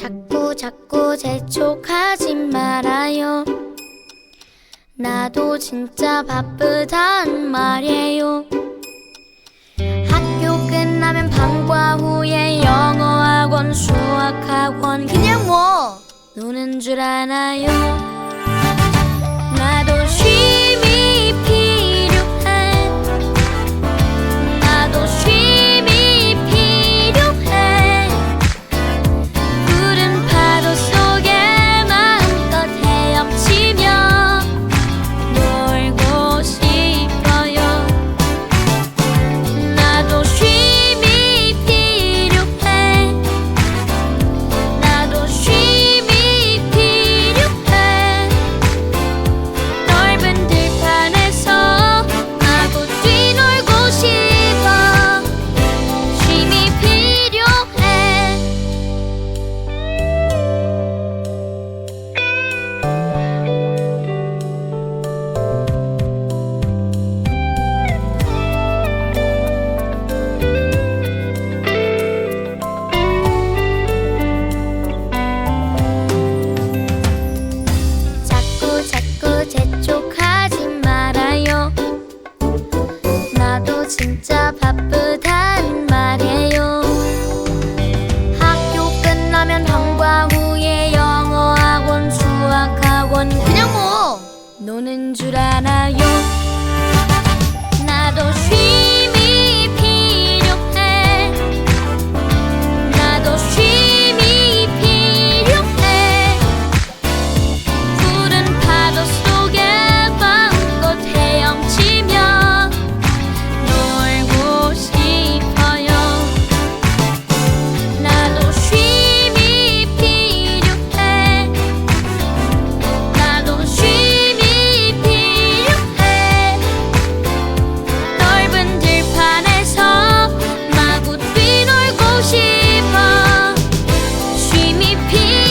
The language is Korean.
자꾸 재촉하지 말아요. 나도 진짜 바쁘단 말이에요. 학교 끝나면 방과 후에 영어학원 수학학원 그냥 뭐 노는 줄 아나요 진짜 바쁘단 말이에요. 학교 끝나면 방과 후에 영어학원 수학학원. 그냥 뭐. 노는 줄 아나요? 平